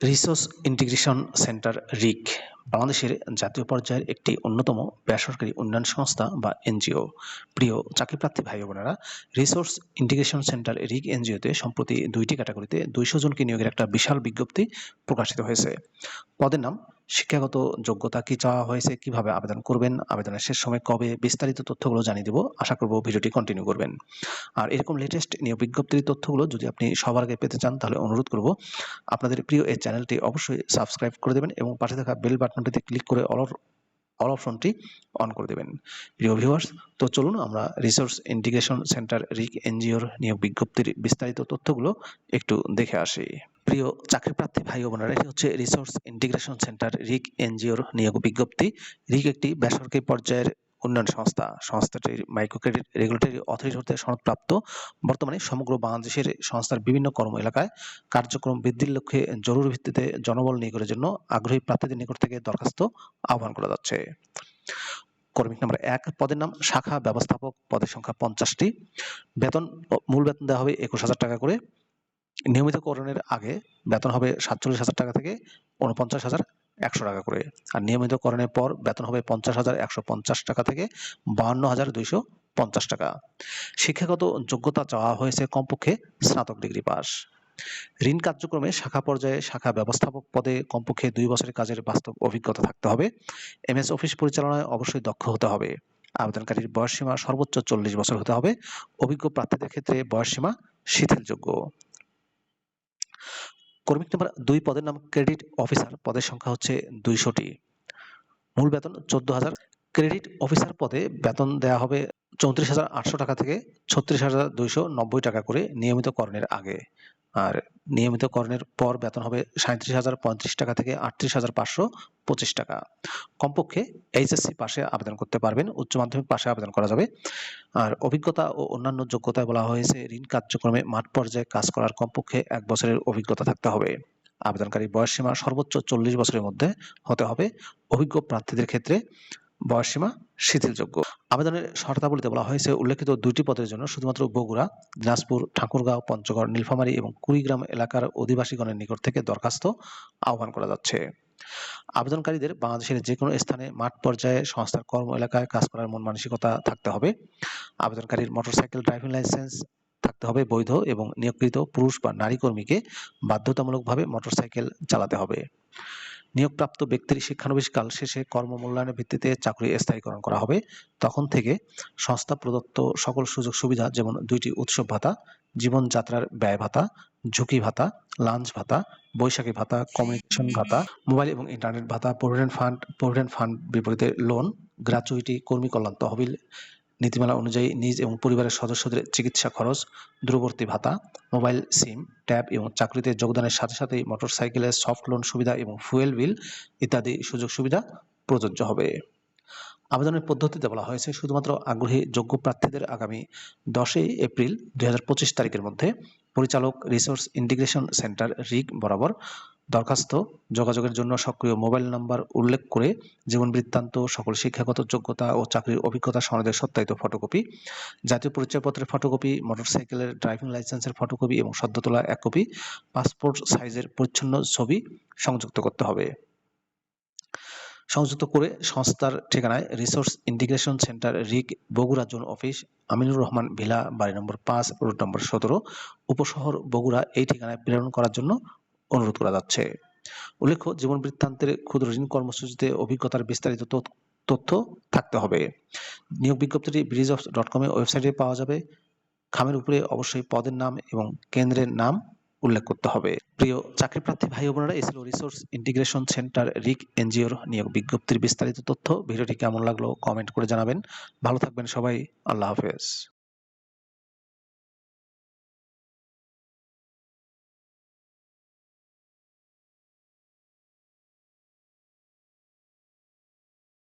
Resource integration centre, রিক, বাংলাদেশের জাতীয় পর্যায়ের একটি অন্যতম বেসরকারি উন্নয়ন সংস্থা বা এনজিও। প্রিয় চাকরিপ্রার্থী ভাই বোনেরা, রিসোর্স ইন্টিগ্রেশন সেন্টার, রিক এনজিওতে সম্প্রতি দুইটি ক্যাটাগরিতে দুইশো জনকে নিয়োগের একটা বিশাল বিজ্ঞপ্তি প্রকাশিত হয়েছে। পদের নাম শিক্ষাগত যোগ্যতা কি চাওয়া হয়েছে, কীভাবে আবেদন করবেন, আবেদনের শেষ সময় কবে, বিস্তারিত তথ্যগুলো জানিয়ে দেবো। আশা করব ভিডিওটি কন্টিনিউ করবেন। আর এরকম লেটেস্ট নিয়োগ বিজ্ঞপ্তির তথ্যগুলো যদি আপনি সবার আগে পেতে চান, তাহলে অনুরোধ করব আপনাদের প্রিয় এই চ্যানেলটি অবশ্যই সাবস্ক্রাইব করে দেবেন এবং পাশে থাকা বেল বাটনটিতে ক্লিক করে অল অল অপশনটি অন করে দেবেন। প্রিয় ভিউয়ার্স তো চলুন আমরা রিসোর্স ইন্টিগ্রেশন সেন্টার রিক এনজিওর নিয়োগ বিজ্ঞপ্তির বিস্তারিত তথ্যগুলো একটু দেখে আসি। প্রিয় চাকরিপ্রার্থী ভাই ও বোনেরা, এটি হচ্ছে রিসোর্স ইন্টিগ্রেশন সেন্টার রিক এনজিওর নিয়োগ বিজ্ঞপ্তি। রিক একটি বেসরকারি পর্যায়ের উন্নয়ন সংস্থা। সংস্থাটির মাইক্রো ক্রেডিট রেগুলেটরি অথরিটি হতে সনদপ্রাপ্ত। বর্তমানে সমগ্র বাংলাদেশের সংস্থার বিভিন্ন কর্ম এলাকায় কার্যক্রম বৃদ্ধির লক্ষ্যে জরুরি ভিত্তিতে জনবল নিয়োগের জন্য আগ্রহী প্রার্থীদের নিকট থেকে দরখাস্ত আহ্বান করা যাচ্ছে। কর্মিক নাম্বার এক, পদের নাম শাখা ব্যবস্থাপক, পদের সংখ্যা পঞ্চাশটি। বেতন, মূল বেতন দেওয়া হবে একুশ হাজার টাকা করে। নিয়মিতকরণের আগে বেতন হবে সাতচল্লিশ হাজার টাকা থেকে উনপঞ্চাশ হাজার একশো টাকা করে। আর নিয়মিতকরণের পর বেতন হবে পঞ্চাশ হাজার একশো পঞ্চাশ টাকা থেকে বাহান্ন হাজার দুইশো পঞ্চাশ টাকা। শিক্ষাগত যোগ্যতা চাওয়া হয়েছে কমপক্ষে স্নাতক ডিগ্রি পাস। ঋণ কার্যক্রমে শাখা পর্যায়ে শাখা ব্যবস্থাপক পদে কমপক্ষে দুই বছরের কাজের বাস্তব অভিজ্ঞতা থাকতে হবে। এমএস অফিস পরিচালনায় অবশ্যই দক্ষ হতে হবে। আবেদনকারীর বয়সসীমা সর্বোচ্চ চল্লিশ বছর হতে হবে। অভিজ্ঞ প্রার্থীদের ক্ষেত্রে বয়সসীমা শিথিলযোগ্য। কর্মিক নাম্বার দুই পদের নাম ক্রেডিট অফিসার পদের সংখ্যা হচ্ছে দুইশোটি। মূল বেতন চোদ্দ হাজার। ক্রেডিট অফিসার পদে বেতন দেয়া হবে চৌত্রিশ হাজার আটশো টাকা থেকে ছত্রিশ হাজার দুইশো নব্বই টাকা করে নিয়মিত করণের আগে। আর নিয়মিত করণের পর বেতন হবে সাঁত্রিশ হাজার পঁয়ত্রিশ টাকা থেকে আটত্রিশ হাজার পাঁচশো পঁচিশ টাকা। কমপক্ষে এইচএসসি পাশে আবেদন করতে পারবেন, উচ্চ মাধ্যমিক পাশে আবেদন করা যাবে। আর অভিজ্ঞতা ও অন্যান্য যোগ্যতায় বলা হয়েছে, ঋণ কার্যক্রমে মাঠ পর্যায়ে কাজ করার কমপক্ষে এক বছরের অভিজ্ঞতা থাকতে হবে। আবেদনকারী বয়সসীমা সর্বোচ্চ চল্লিশ বছরের মধ্যে হতে হবে। অভিজ্ঞ প্রার্থীদের ক্ষেত্রে বয়সসীমা শিথিলযোগ্য। আবেদনের শর্তাবলীতে বলা হয়েছে, উল্লেখিত দুইটি পদের জন্য শুধুমাত্র বগুড়া, দিনাজপুর, ঠাকুরগাঁও, পঞ্চগড়, নীলফামারী এবং কুড়িগ্রাম এলাকার অধিবাসীগণের নিকট থেকে দরখাস্ত আহ্বান করা যাচ্ছে। আবেদনকারীদের বাংলাদেশের যে কোনো স্থানে মাঠ পর্যায়ে সংস্থার কর্ম এলাকায় কাজ করার মন মানসিকতা থাকতে হবে। আবেদনকারীর মোটরসাইকেল ড্রাইভিং লাইসেন্স থাকতে হবে বৈধ এবং নিয়োগকৃত পুরুষ বা নারী কর্মীকে বাধ্যতামূলকভাবে মোটরসাইকেল চালাতে হবে। নিয়োগপ্রাপ্ত ব্যক্তির শিক্ষানবিশকাল শেষে কর্মমূল্যায়নের ভিত্তিতে চাকরি স্থায়ীকরণ করা হবে। তখন থেকে সংস্থা প্রদত্ত সকল সুযোগ সুবিধা যেমন দুইটি উৎসব ভাতা, জীবনযাত্রার ব্যয় ভাতা, ঝুঁকি ভাতা, লাঞ্চ ভাতা, বৈশাখী ভাতা কমিউনিকেশন ভাতা মোবাইল এবং ইন্টারনেট ভাতা প্রভিডেন্ট ফান্ড প্রভিডেন্ট ফান্ড বিপরীতে লোন গ্র্যাচুইটি কর্মী কল্যাণ, তহবিল নীতিমালা অনুযায়ী নিজ এবং পরিবারের সদস্যদের চিকিৎসা খরচ, দূরবর্তী ভাতা, মোবাইল সিম, ট্যাব এবং চাকরিতে যোগদানের সাথে সাথেই মোটরসাইকেলের সফট লোন সুবিধা এবং ফুয়েল বিল ইত্যাদি সুযোগ সুবিধা প্রযোজ্য হবে। আবেদনের পদ্ধতিতে বলা হয়েছে, শুধুমাত্র আগ্রহী যোগ্য প্রার্থীদের আগামী দশই এপ্রিল দু হাজার পঁচিশ তারিখের মধ্যে পরিচালক রিসোর্স ইন্টিগ্রেশন সেন্টার রিগ বরাবর দরখাস্ত যোগাযোগের জন্য সক্রিয় মোবাইল নাম্বার উল্লেখ করে জীবন বৃত্তান্ত, সকল শিক্ষাগত যোগ্যতা ও চাকরির অভিজ্ঞতা সনদের সত্যায়িত ফটোকপি, জাতীয় পরিচয়পত্রের ফটোকপি, মোটরসাইকেলের ড্রাইভিং লাইসেন্সের ফটোকপি এবং সদ্য তোলা এক কপি, পাসপোর্ট সাইজের পরিচ্ছন্ন ছবি সংযুক্ত করতে হবে। সংযুক্ত করে সংস্থার ঠিকানায় resource integration centre RIC Bogura zone office, Aminur Rahman villa, বাড়ি নম্বর পাঁচ, রোড নম্বর সতেরো, উপশহর বগুড়া এই ঠিকানায় প্রেরণ করার জন্য অনুরোধ করা যাচ্ছে। উল্লেখ্য, জীবন বৃত্তান্তের ক্ষুদ্র ঋণ কর্মসূচিতে অভিজ্ঞতার বিস্তারিত তথ্য থাকতে হবে। নিয়োগ বিজ্ঞপ্তিটি ব্রিজ অফ ডট কমের ওয়েবসাইটে পাওয়া যাবে। খামের উপরে অবশ্যই পদের নাম এবং কেন্দ্রের নাম উল্লেখ করতে হবে। প্রিয় চাকরি প্রার্থী ভাই বোনেরা, SLO resource integration centre RIC এনজিওর নিয়োগ বিজ্ঞপ্তির বিস্তারিত তথ্য। ভিডিওটি কেমন লাগল কমেন্ট করে জানাবেন। ভালো থাকবেন সবাই। আল্লাহ হাফেজ।